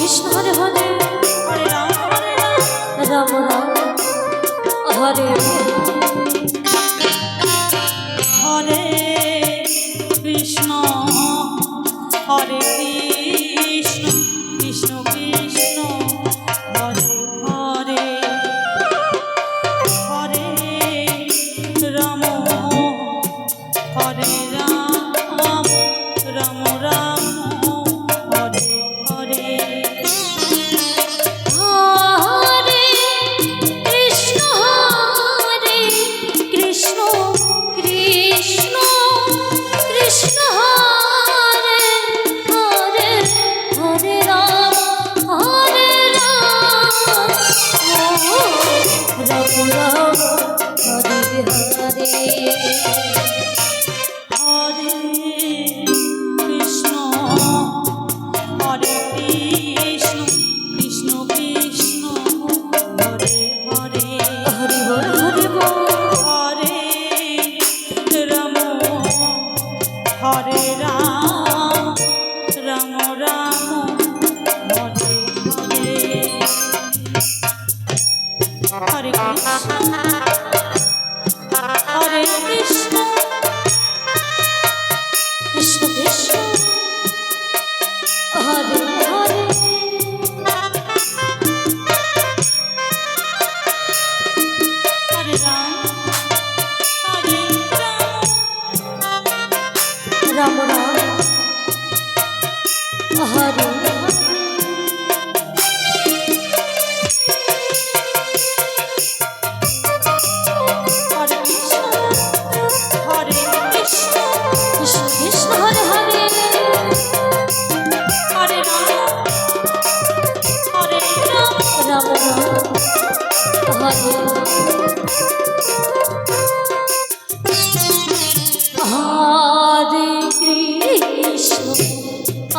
Krishna Hare Hare Hare Rama Rama ঘরে। হরে হরে রাম রাম হরে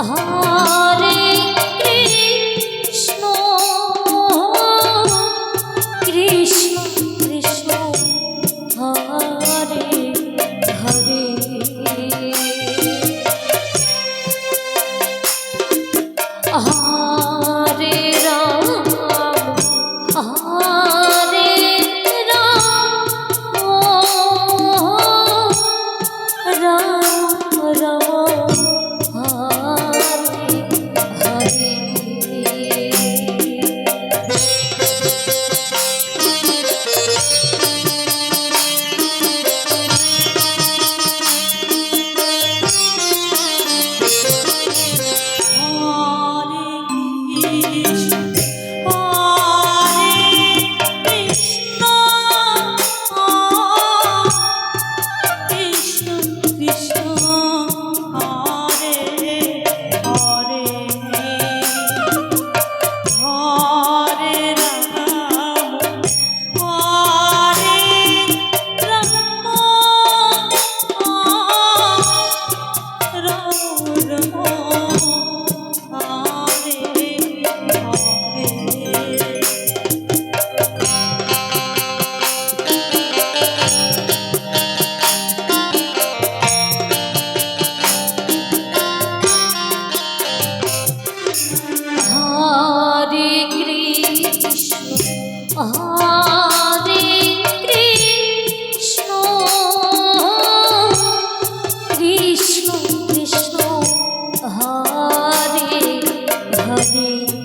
啊 Thank you.